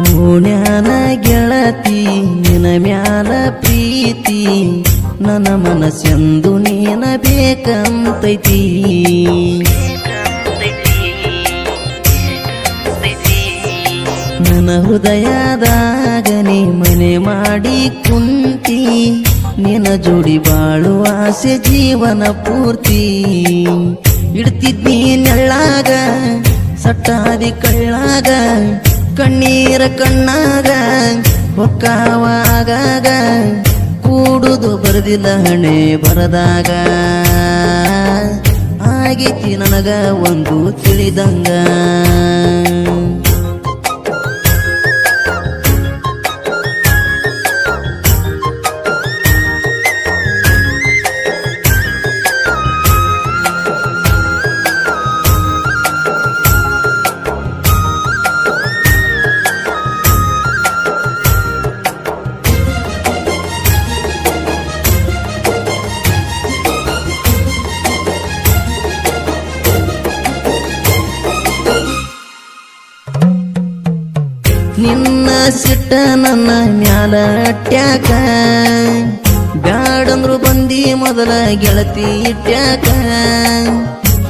ಓಣ್ಯಾನ ಗೆಳತಿ ನಿನ ಮ್ಯಾಲ ಪ್ರೀತಿ, ನನ್ನ ಮನಸ್ಸೆಂದು ನೀನ ಬೇಕಂತೈತಿ. ನನ್ನ ಹೃದಯದಾಗ ನೀ ಮನೆ ಮಾಡಿ ಕುಂತಿ, ನಿನ್ನ ಜೋಡಿ ಬಾಳುವ ಆಸೆ ಜೀವನ ಪೂರ್ತಿ. ಇಡ್ತಿದ್ನಿ ನೆಳ್ಳಾಗ ಸಟ್ಟಾದಿ ಕಳ್ಳಾಗ ಕಣ್ಣೀರ ಕಣ್ಣಾಗ ಹೊಕ್ಕಾವಾಗ ಕೂಡುದು ಬರದಿಲ್ಲ ಹಣೆ ಬರದಾಗ. ಆಗೈತಿ ನನಗ ಒಂದು ತಿಳಿದಂಗ. ಸಿಟ್ಟ ನನ್ನ ಮ್ಯಾಲ ಅಟ್ಯಾಕ. ಬ್ಯಾಡಂದ್ರು ಬಂದಿ ಮೊದಲ ಗೆಳತಿ ಇಟ್ಯಾಕ.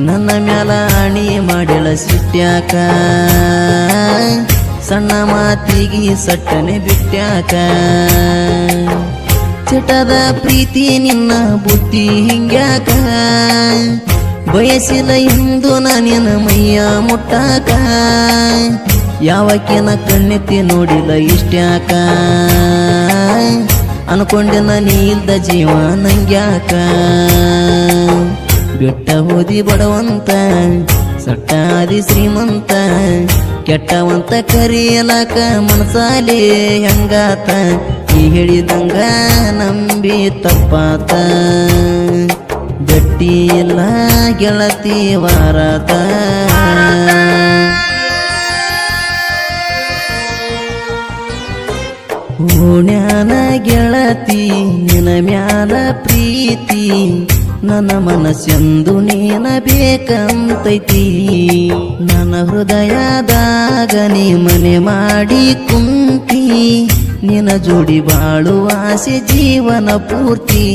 ನನ್ನ ಮ್ಯಾಲ ಅಣಿ ಮಾಡಿಳ ಸಿಟ್ಯಾಕ. ಸಣ್ಣ ಮಾತಿಗೆ ಸಟ್ಟನೆ ಬಿಟ್ಯಾಕ. ಚಟದ ಪ್ರೀತಿ ನಿನ್ನ ಬುದ್ಧಿ ಹಿಂಗ್ಯಾಕ. ಬಯಸಿಲ್ಲ ಇಂದು ನಾನಿನ ಮೈಯ ಮುಟ್ಟಾಕ. ಯಾವಕ್ಕಿನ ಕಣ್ಣೆತ್ತಿ ನೋಡಿಲ್ಲ ಇಷ್ಟ್ಯಾಕ? ಅನ್ಕೊಂಡೆ ನೀ ಇಲ್ದ ಜೀವ ನಂಗ್ಯಾಕ? ಬೆಟ್ಟ ಹೋದಿ ಬಡವಂತ, ಸಟ್ಟಾದಿ ಶ್ರೀಮಂತ, ಕೆಟ್ಟವಂತ ಕರಿಯಲಾಕ ಮನಸಾಲೆ ಹೆಂಗಾತ? ಈ ಹೇಳಿದಂಗ ನಂಬಿ ತಪ್ಪಾತ. ಗಟ್ಟಿ ಇಲ್ಲ ಗೆಳತಿ ವಾರತ. ಓಣ್ಯಾನ ಗೆಳತಿ ನಿನ ಮ್ಯಾಲ ಪ್ರೀತಿ, ನನ್ನ ಮನಸ್ಸೆಂದು ನೀನ ಬೇಕಂತೈತಿ. ನನ್ನ ಹೃದಯದಾಗ ನೀ ಮನೆ ಮಾಡಿ ಕುಂತಿ ನಿನ ಜೋಡಿ ಬಾಳುವಾಸೆ ಜೀವನ ಪೂರ್ತಿ.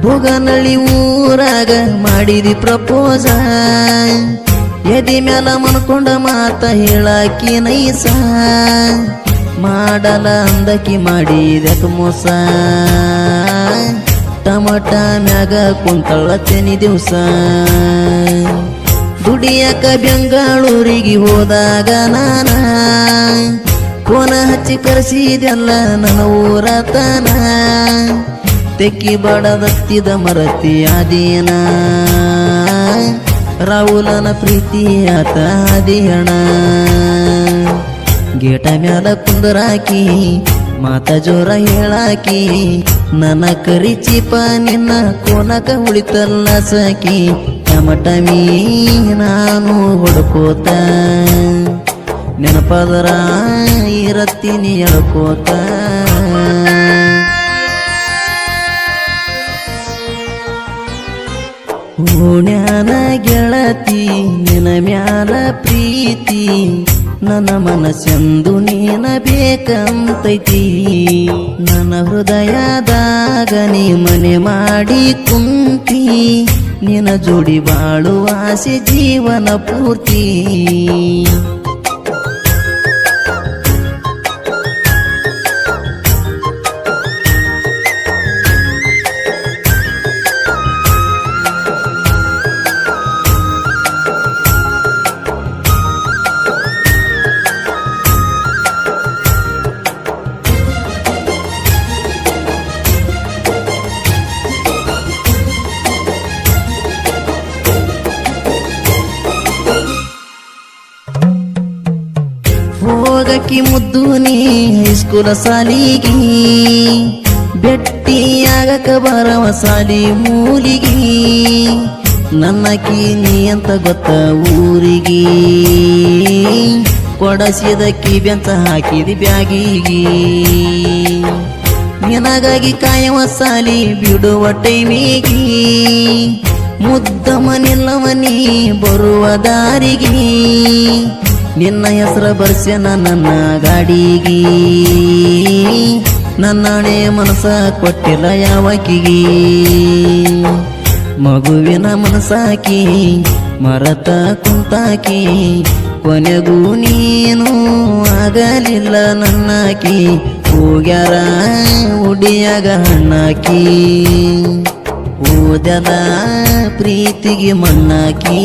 ಭೋಗನಳ್ಳಿ ಊರಾಗ ಮಾಡಿದಿ ಪ್ರಪೋಸ. ಎದಿ ಮ್ಯಾಲ ಮನ್ಕೊಂಡ ಮಾತ ಹೇಳಾಕಿ ನೈಸ. ಮಾಡಲ ಅಂದಕಿ ಮಾಡಿದೆಕ ಮೋಸ. ಟಮಟ ಮ್ಯಾಗ ಕುಂತಳ ತೆನಿ ದಿವಸ. ದುಡಿಯಕ ಬೆಂಗಳೂರಿಗೆ ಹೋದಾಗ ನಾನ. ಕೋನ ಹಚ್ಚಿ ಕರೆಸಿದೆಲ್ಲ ನನ್ನ ಊರತನ. ತೆಕ್ಕಿ ಬಡದತ್ತಿದ ಮರತಿ ಆದಿಯನ ರಾಹುಲನ ಪ್ರೀತಿ ಆತ ಆದಿಯಣ ಗೇಟ ಮ್ಯಾಲ ಕುಂದರಾಕಿ, ಮಾತ ಜೋರ ಹೇಳಾಕಿ, ನನ್ನ ಕರಿ ಚೀಪ ನಿನ್ನ ಕೋನಕ ಉಳಿತಲ್ಲ ಸಾಕಿ ಟಮಟಮಿ ನಾನು ಹೊಡ್ಕೋತ. ನೆನಪದರ ಇರತ್ತೀನಿ ಎಳ್ಕೋತ. ಓಣ್ಯಾನ ಗೆಳತಿ ನಿನ ಮ್ಯಾಲ ಪ್ರೀತಿ? ನನ್ನ ಮನಸ್ಸೆಂದು ನೀನ ಬೇಕಂತೈತಿ. ನನ್ನ ಹೃದಯದಾಗ ನೀ ಮನೆ ಮಾಡಿ ಕುಂತಿ. ನಿನ ಜೋಡಿ ಬಾಳುವಾಸೆ ಜೀವನ ಪೂರ್ತಿ. ಹೋಕಿ ಮುದ್ದು ನೀ ಹೈಸ್ಕೂಲ ಸಾಲಿಗಿ ಬೆಟ್ಟಿಯಾಗಕ ಬರವ ಸಾಲಿ ಮೂಲಿಗಿ, ನನ್ನ ನೀ ಅಂತ ಗೊತ್ತ ಊರಿಗೆ. ಕೊಡಸಿದ ಕಿಬೆಂತ ಹಾಕಿದಿ ಬ್ಯಾಗಿಗಿ. ನಿನಗಾಗಿ ಕಾಯವ ಸಾಲಿ ಬಿಡುವ ಟೈಮಿಗಿ. ಮುದ್ದಮನಿಲ್ಲವ ನೀ ಬರುವ ದಾರಿಗೆ. ನಿನ್ನ ಹೆಸರು ಬರ್ಸ್ಯನ ನನ್ನ ಗಾಡಿಗೆ ನನ್ನಣೆ ಮನಸ ಕೊಟ್ಟಿಲ್ಲ ಯಾವಕಿಗೆ. ಮಗುವಿನ ಮನಸಾಕಿ ಮರತ ಕುಂತಾಕಿ, ಕೊನೆಗೂ ನೀನು ಆಗಲಿಲ್ಲ ನನ್ನಾಕಿ. ಹೋಗ್ಯಾರ ಉಡಿಯಾಗ ಹಣ್ಣಾಕಿ. ಓದದ ಪ್ರೀತಿಗೆ ಮಣ್ಣಾಕಿ.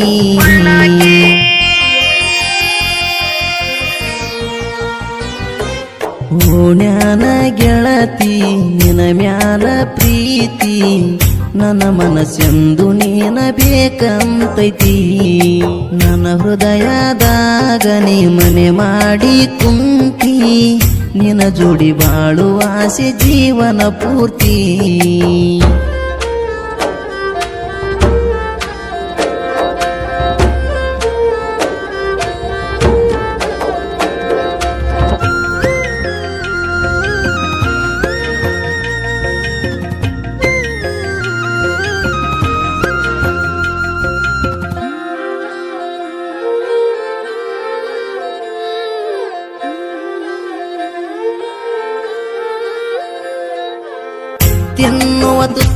ಓಣ್ಯಾನ ಗೆಳತಿ ನಿನ ಮ್ಯಾಲ ಪ್ರೀತಿ, ನನ್ನ ಮನಸ್ಸೆಂದು ನೀನ ಬೇಕಂತೈತಿ. ನನ್ನ ಹೃದಯದಾಗ ನೀ ಮನೆ ಮಾಡಿ ಕುಂತಿ ನಿನ ಜೋಡಿ ಬಾಳುವ ಆಸೆ ಜೀವನ ಪೂರ್ತಿ.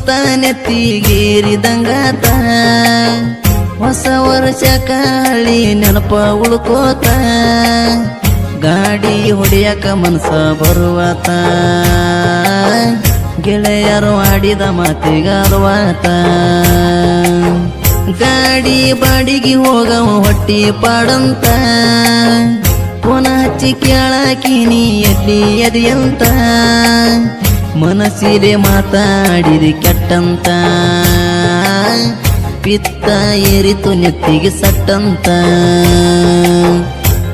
ನೆತ್ತಿಗೇರಿದಂಗಾತ ಹೊಸ ವರ್ಷ ಕಾಳಿ ನೆನಪ ಉಳ್ಕೋತ. ಗಾಡಿ ಹೊಡಿಯಕ ಮನಸ ಬರುವತ. ಗೆಳೆಯರು ಆಡಿದ ಮಾತಿಗಾರುವಾತ. ಗಾಡಿ ಬಾಡಿಗೆ ಹೋಗವ ಹೊಟ್ಟಿ ಪಾಡಂತ. ಪುನಃ ಹಚ್ಚಿ ಕೇಳಾಕಿನಿ ಎಲ್ಲಿ ಎದೆಯಂತ. ಮನಸ್ಸಿಲೆ ಮಾತಾಡಿರಿ ಕೆಟ್ಟಂತ. ಪಿತ್ತ ಏರಿತು ನೆತ್ತಿಗೆ ಸಟ್ಟಂತ.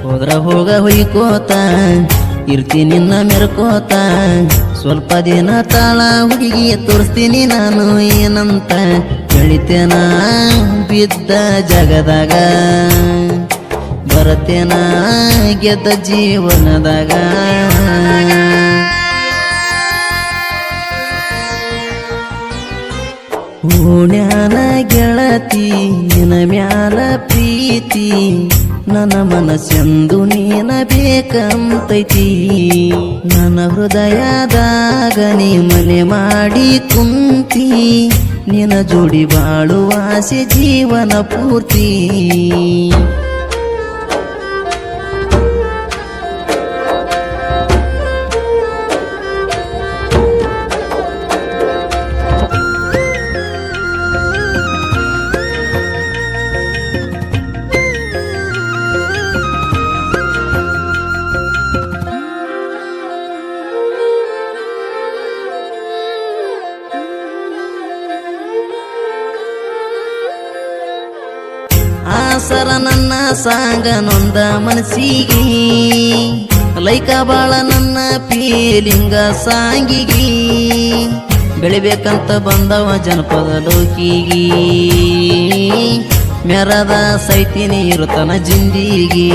ಹೋದ್ರ ಹೋಗ ಹೊಯ್ಕೋತ ಇರ್ತೀನಿ ಮೆರ್ಕೋತ. ಸ್ವಲ್ಪ ದಿನ ತಾಳ ಹುಡುಗಿ ತೋರಿಸ್ತೀನಿ ನಾನು ಏನಂತ. ಬೆಳಿತೇನ ಬಿದ್ದ ಜಗದಾಗ. ಬರತೇನ, ಗೆದ್ದ ಜೀವನದಾಗ. ಓಣ್ಯಾನ ಗೆಳತಿ ನಿನ ಮ್ಯಾಲ ಪ್ರೀತಿ, ನನ್ನ ಮನಸ್ಸೆಂದು ನೀನ ಬೇಕಂತೈತಿ. ನನ್ನ ಹೃದಯದಾಗ ನೀ ಮನೆ ಮಾಡಿ ಕುಂತಿ ನಿನ ಜೋಡಿ ಬಾಳುವಾಸೆ ಜೀವನ ಪೂರ್ತಿ. ಸಾಂಗ ನೊಂದ ಮನಸ್ಸಿಗೆ. ಲೈಕ ಬಾಳ ನನ್ನ ಪೀಲಿಂಗ ಸಾಂಗಿಗೆ. ಬೆಳಿಬೇಕಂತ ಬಂದವ ಜನಪದ ಲೋಕಿಗಿ. ಮೆರದ ಸೈತಿನಿ ಇರುತ್ತನ ಜಿಂದಿಗಿ.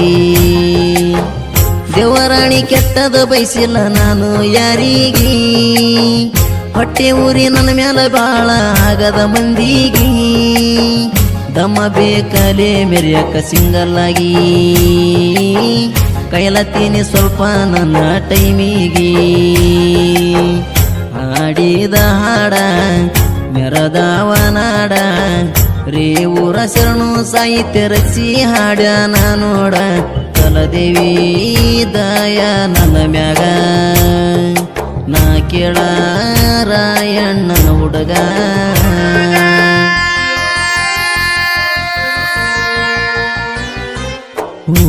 ದೇವರಾಣಿ ಕೆಟ್ಟದ ಬಯಸಿಲ್ಲ ನಾನು ಯಾರಿಗಿ? ಹೊಟ್ಟೆ ಊರಿ ನನ್ನ ಮೇಲೆ ಬಾಳ ಆಗದ ಮಂದಿಗಿ. ದಮ್ಮ ಬೇಕಲೆ ಮೆರೆಯಕ ಸಿಂಗಲ್ಲಾಗಿ ಕೈಲತ್ತೀನಿ ಸ್ವಲ್ಪ ನನ್ನ ಟೈಮಿಗೆ. ಹಾಡಿದ ಹಾಡ ಮೆರದಾವನಾಡ ರೇ ಊರ ಶರಣು ಸಾಹಿತ್ಯ ರಚಿಸಿ ಹಾಡ ನೋಡ. ಕಲದೇವಿ ದಯ ನನ್ನ ಮ್ಯಾಗ. ನಾ ಕೇಳ ರಾಯಣ್ಣನ ಹುಡುಗ.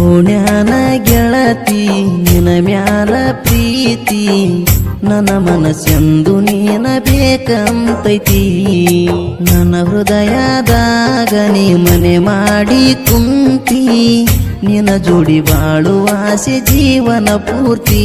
ಓಣ್ಯಾನ ಗೆಳತಿ ನಿನ ಮ್ಯಾಲ ಪ್ರೀತಿ, ನನ್ನ ಮನಸ್ಸೆಂದು ನೀನ ಬೇಕಂತೈತಿ. ನನ್ನ ಹೃದಯದಾಗ ನೀ ಮನೆ ಮಾಡಿ ಕುಂತಿ ನಿನ ಜೋಡಿ ಬಾಳುವಾಸೆ ಜೀವನ ಪೂರ್ತಿ.